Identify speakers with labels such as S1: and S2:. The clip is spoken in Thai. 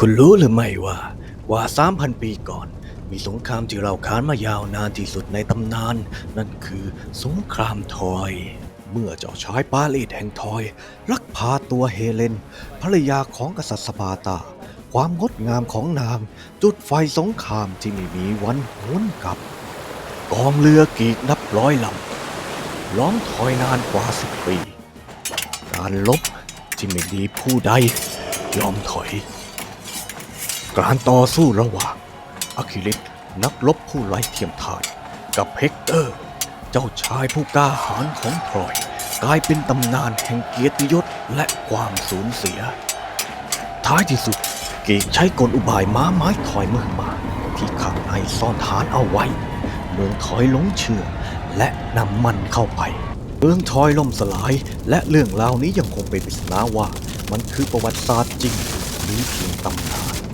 S1: คุณรู้หรือไม่ว่า กว่า 3,000 ปีก่อน มีสงครามที่เราค้านมายาวนานที่สุดในตำนาน นั่นคือสงครามทอย เมื่อเจ้าชายปาเลตแห่งทอย ลักพาตัวเฮเลน ภรรยาของกษัตริย์สปาร์ตา ความงดงามของนาง จุดไฟสงครามที่ไม่มีวันหวนกลับ กองเรือกีกนับร้อยลำล้อมทอยนานกว่าสิบปี การลบที่ไม่มีผู้ใดยอมถอย การต่อสู้ระหว่างอะคิลิสนักรบผู้ไร้เทียมทาน กับเฮกเตอร์ เจ้าชายผู้กล้าหาญของทรอย กลายเป็นตำนานแห่งเกียรติยศและความสูญเสีย ท้ายที่สุดเกกใช้กลอุบายม้าไม้ถอยเมือมา ที่ข้างในซ่อนฐานเอาไว้ เมืองถอยหลงเชื่อ และนำมันเข้าไป เมืองทอยล่มสลาย และเรื่องราวนี้ยังคงเป็นปริศนาว่า มันคือประวัติศาสตร์จริงหรือเพียงตำนาน